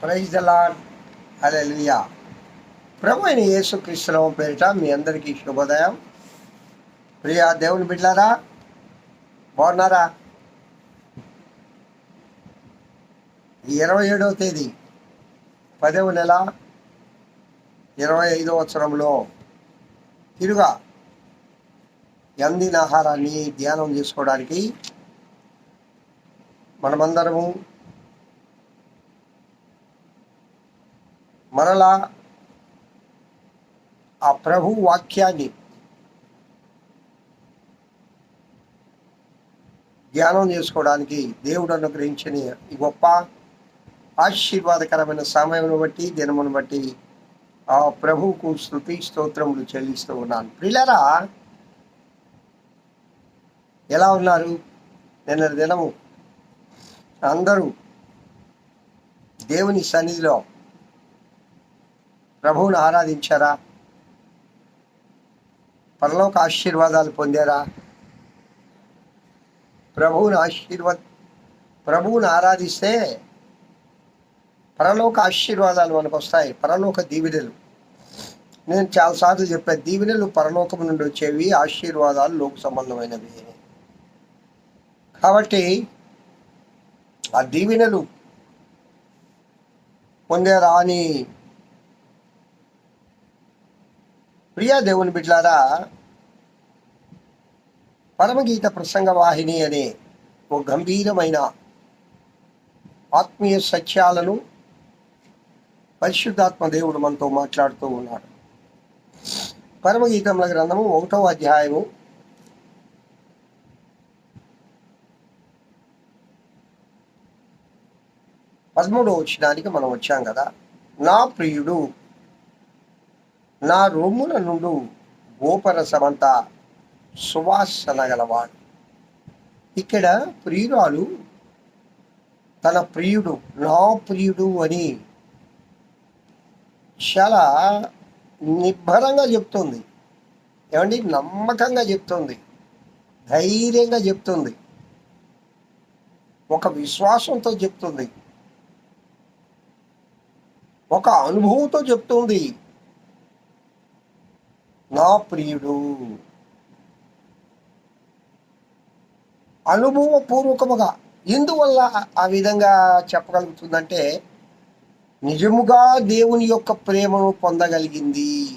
Praise the Lord hallelujah. ప్రభు అయిన యేసు కృష్ణరావు పేరిట మీ అందరికీ శుభోదయం. ప్రియా దేవుని బిడ్డారా బాగున్నారా? ఇరవై ఏడవ తేదీ పదవ నెల ఇరవై ఐదవ సంవత్సరంలో తిరుగా అందిన ఆహారాన్ని ధ్యానం చేసుకోవడానికి మనమందరము మరలా ఆ ప్రభు వాక్యాన్ని ధ్యానం చేసుకోవడానికి దేవుడు అనుగ్రహించిన ఈ గొప్ప ఆశీర్వాదకరమైన సమయమును బట్టి దినమును బట్టి ఆ ప్రభువుకు స్థుతి స్తోత్రములు చెల్లిస్తూ ఉన్నాను. ప్రిలరా ఎలా ఉన్నారు? నిన్న దినము అందరూ దేవుని సన్నిధిలో ప్రభువును ఆరాధించారా? పరలోక ఆశీర్వాదాలు పొందారా? ప్రభువుని ఆశీర్వాద ప్రభువుని ఆరాధిస్తే పరలోక ఆశీర్వాదాలు మనకు వస్తాయి. పరలోక దీవెనలు. నేను చాలాసార్లు చెప్పాను దీవెనలు పరలోకం నుండి వచ్చేవి ఆశీర్వాదాలు లోక సంబంధమైనవి. కాబట్టి ఆ దీవెనలు పొందారా అని ప్రియా దేవుని బిడ్లారా పరమగీత ప్రసంగ వాహిని అనే ఒక గంభీరమైన ఆత్మీయ సత్యాలను పరిశుద్ధాత్మ దేవుడు మనతో మాట్లాడుతూ ఉన్నాడు. పరమగీతముల గ్రంథము ఒకటో అధ్యాయము పదమూడో వచ్చినానికి మనం వచ్చాం కదా. నా ప్రియుడు నా రొమ్ముల నుండు గోపరసమంతా సువాసన గలవాడు. ఇక్కడ ప్రియురాలు తన ప్రియుడు నా ప్రియుడు అని చాలా నిబ్బరంగా చెప్తుంది. ఏమండి? నమ్మకంగా చెప్తుంది. ధైర్యంగా చెప్తుంది. ఒక విశ్వాసంతో చెప్తుంది. ఒక అనుభవంతో చెప్తుంది. నా ప్రియుడు. అనుభవపూర్వకముగా ఎందువల్ల ఆ విధంగా చెప్పగలుగుతుందంటే నిజముగా దేవుని యొక్క ప్రేమను పొందగలిగింది.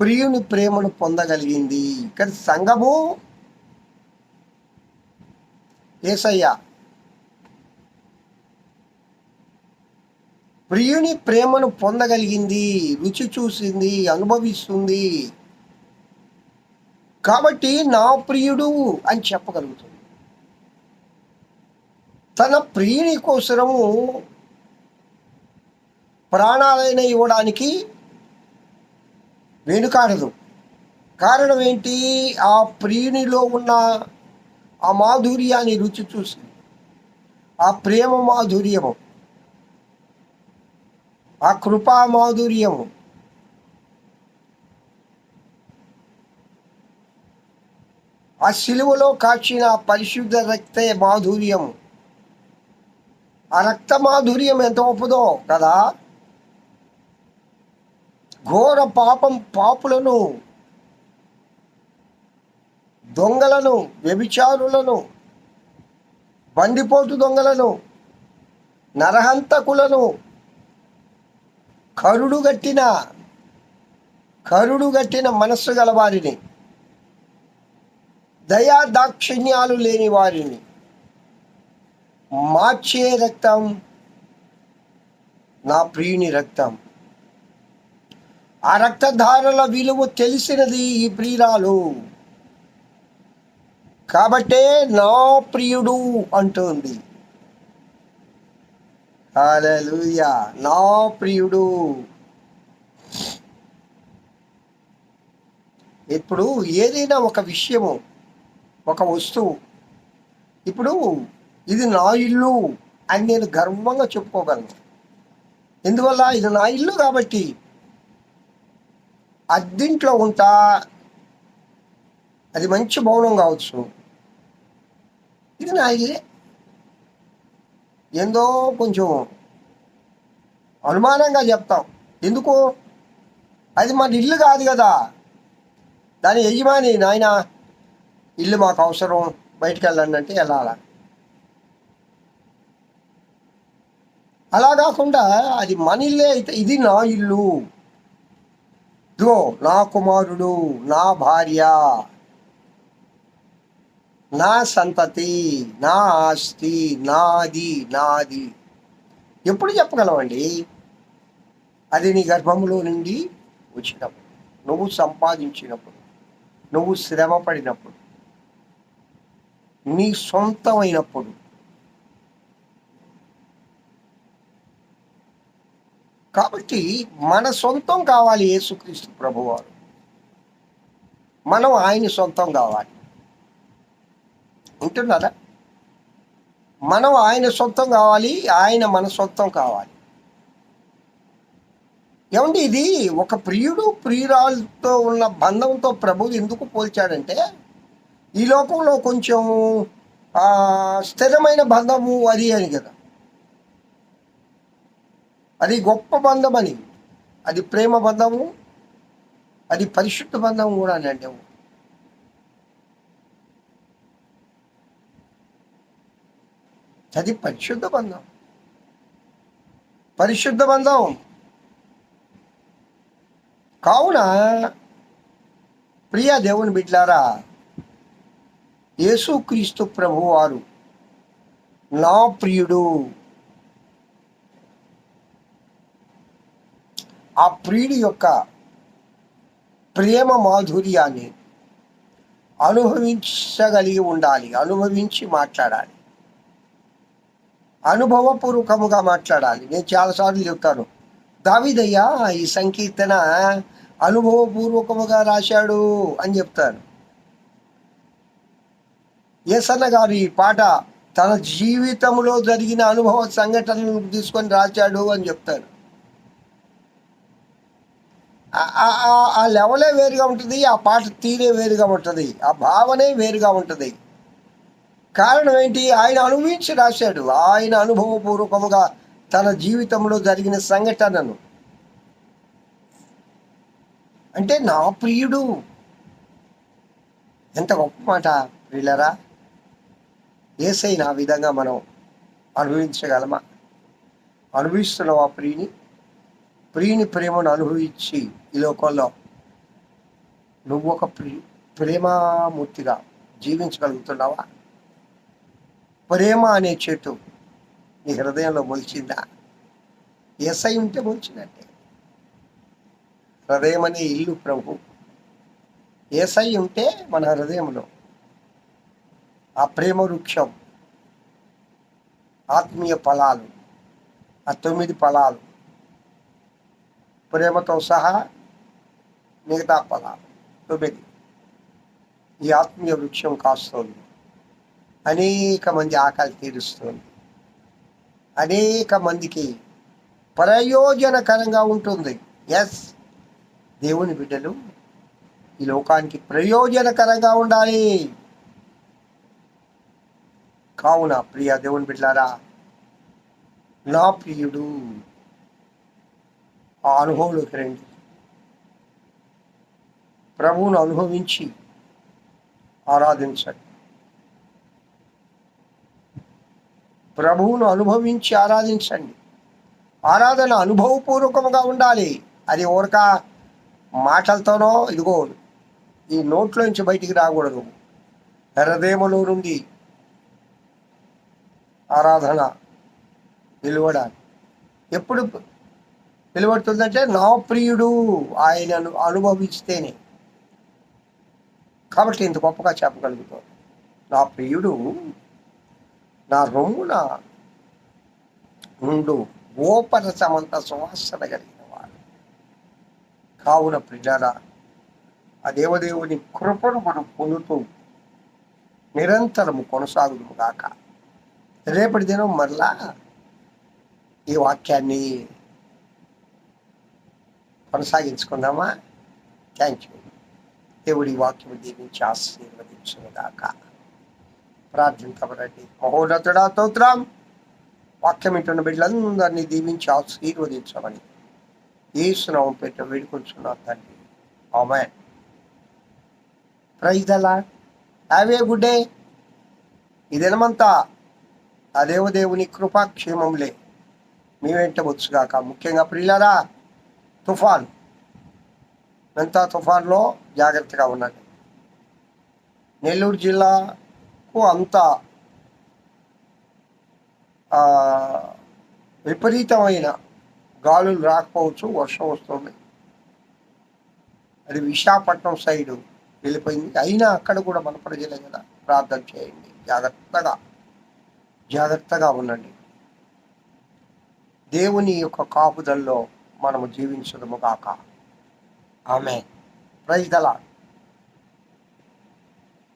ప్రియుని ప్రేమను పొందగలిగింది. కానీ సంఘము ఏసయ్య ప్రియుని ప్రేమను పొందగలిగింది రుచి చూసింది అనుభవిస్తుంది. కాబట్టి నా ప్రియుడు అని చెప్పగలుగుతుంది. తన ప్రియుని కోసరము ప్రాణాలైన ఇవ్వడానికి వెనుకాడదు. కారణం ఏంటి? ఆ ప్రియునిలో ఉన్న ఆ మాధుర్యాన్ని రుచి చూసి ఆ ప్రేమ మాధుర్యము. ఆ కృపా మాధుర్యము. ఆ శిలువలో కాచిన పరిశుద్ధ రక్త మాధుర్యం ఆ రక్త మాధుర్యం ఎంత గొప్పదో కదా? ఘోర పాపం పాపులను దొంగలను వ్యభిచారులను బండిపోటు దొంగలను నరహంతకులను కరుడు కరుడుగట్టిన కరుడు మనస్సు గల వారిని దయా దాక్షిణ్యాలు లేని వారిని మార్చే రక్తం నా ప్రియుని రక్తం. ఆ రక్తధారల విలువ తెలిసినది ఈ ప్రియురాలు. కాబట్టే నా ప్రియుడు అంటుంది. హాలూయా నా ప్రియుడు. ఇప్పుడు ఏదైనా ఒక విషయము ఒక వస్తువు ఇప్పుడు ఇది నా ఇల్లు అని నేను గర్వంగా చెప్పుకోగలను. ఎందువల్ల? ఇది నా ఇల్లు కాబట్టి. అద్దింట్లో ఉంటా. అది మంచి భవనం కావచ్చు. ఇది నా ఇల్లే. ఏందో కొంచెం అనుమానంగా చెప్తాం. ఎందుకు? అది మన ఇల్లు కాదు కదా. దాని యజమాని నాయన ఇల్లు మాకు అవసరం బయటికి వెళ్ళండి అంటే వెళ్ళాలా అలా కాకుండా అది మన ఇల్లే అయితే ఇది నా ఇల్లు. ఇదిగో నా కుమారుడు నా భార్య. నా సంతతి నా ఆస్తి నాది నాది. ఎప్పుడు చెప్పగలవండి అది నీ గర్భంలో నుండి వచ్చినప్పుడు నువ్వు సంపాదించినప్పుడు నువ్వు శ్రమ పడినప్పుడు నీ సొంతమైనప్పుడు. కాబట్టి మన సొంతం కావాలి యేసుక్రీస్తు ప్రభువారు. మనం ఆయన సొంతం కావాలి. కదా మనం ఆయన సొంతం కావాలి ఆయన మన సొంతం కావాలి. ఏమండి ఇది? ఒక ప్రియుడు ప్రియురాలతో ఉన్న బంధంతో ప్రభువు ఎందుకు పోల్చాడంటే ఈ లోకంలో కొంచెం స్థిరమైన బంధము అది అని కదా. అది గొప్ప బంధం అని అది ప్రేమ బంధము అది పరిశుద్ధ బంధం కూడా అని అంటే అది పరిశుద్ధ బంధం. పరిశుద్ధ బంధం. కావున ప్రియ దేవుని బిడ్లారా యేసుక్రీస్తు ప్రభువారు నా ప్రియుడు. ఆ ప్రియుడి యొక్క ప్రేమ మాధుర్యాన్ని అనుభవించగలిగి ఉండాలి అనుభవించి మాట్లాడాలి. అనుభవపూర్వకముగా మాట్లాడాలి. నేను చాలాసార్లు చెప్తాను. దావిదయ్యా ఈ సంకీర్తన అనుభవపూర్వకముగా రాశాడు అని చెప్తాను. ఏసన్న గారు ఈ పాట తన జీవితంలో జరిగిన అనుభవ సంఘటనలు తీసుకొని రాశాడు అని చెప్తారు ఆ- ఆ లెవలే వేరుగా ఉంటుంది ఆ పాట తీరే వేరుగా ఉంటుంది ఆ భావనే వేరుగా ఉంటుంది. కారణం ఏంటి? ఆయన అనుభవించి రాశాడు. ఆయన అనుభవపూర్వకముగా తన జీవితంలో జరిగిన సంఘటనను. అంటే నా ప్రియుడు. ఎంత గొప్ప మాట ప్రియులరా ఏసై నా విధంగా మనం అనుభవించగలమా? అనుభవిస్తున్నాం ఆ ప్రియుని ప్రియుని ప్రేమను అనుభవించి ఈ లోకంలో నువ్వు ఒక ప్రి ప్రేమామూర్తిగా జీవించగలుగుతున్నావా? ప్రేమ అనే చెట్టు నీ హృదయంలో మొలిచిందా? ఎస్ఐ ఉంటే మొలిచినట్టే. హృదయం అనే ఇల్లు ప్రభు. ఏసై ఉంటే మన హృదయంలో ఆ ప్రేమ వృక్షం ఆత్మీయ ఫలాలు ఆ తొమ్మిది ఫలాలు ప్రేమతో సహా మిగతా ఫలాలు తొమ్మిది. ఈ ఆత్మీయ వృక్షం కాస్తుంది. అనేక మంది ఆకలి తీరుస్తుంది. అనేక మందికి ప్రయోజనకరంగా ఉంటుంది. ఎస్ దేవుని బిడ్డలు ఈ లోకానికి ప్రయోజనకరంగా ఉండాలి. కావున ప్రియ దేవుని బిడ్డలారా నా ప్రియుడు ఆ అనుభవంలోకి రండి. ప్రభువును అనుభవించి ఆరాధించండి. ప్రభువును అనుభవించి ఆరాధించండి. ఆరాధన అనుభవపూర్వకంగా ఉండాలి. అది ఊరక మాటలతోనో ఇదిగో ఈ నోట్లోంచి బయటికి రాకూడదు. హృదయములో నుండి ఆరాధన నిలవడాలి ఎప్పుడు నిలబడుతుందంటే నా ప్రియుడు ఆయనను అనుభవిస్తేనే. కాబట్టి ఇంత గొప్పగా చెప్పగలుగుతాం. నా ప్రియుడు నా రొమ్మున ఉండు. గోపరసమంత సువాసన కలిగిన వాడు. కావున ప్రిజారా ఆ దేవదేవుని కృపను మనం పొందుతూ నిరంతరము కొనసాగుదుము గాక. రేపటి దినం మరలా ఈ వాక్యాన్ని కొనసాగించుకుందామా? థ్యాంక్ యూ దేవుడి వాక్యం దీవించి ఆశీర్వదించుగాక ప్రార్థించబడండి మహోన్నతుడా స్తోత్రం. వాక్యం వింటున్న బిడ్డలందరినీ దీవించి ఆశీర్వదించమని ఏసునామం పెట్ట వేడుకొంచున్నా తండ్రి. ఆమె praise the Lord have a good day ఈ దినమంతా ఆ దేవదేవుని కృపాక్షేమంలే మీ వెంట వచ్చుగాక. ముఖ్యంగా ప్రియులారా తుఫాన్. ఎంత తుఫాన్లో జాగ్రత్తగా ఉండండి. నెల్లూరు జిల్లా అంత విపరీతమైన గాలులు రాకపోవచ్చు వర్షం వస్తుంది. అది విశాఖపట్నం సైడు వెళ్ళిపోయింది. అయినా అక్కడ కూడా మన ప్రజలే కదా ప్రార్థన చేయండి. జాగ్రత్తగా జాగ్రత్తగా ఉండండి. దేవుని యొక్క కాపుదల్లో మనము జీవించడము కాక ఆమె ప్రైజ్ దలా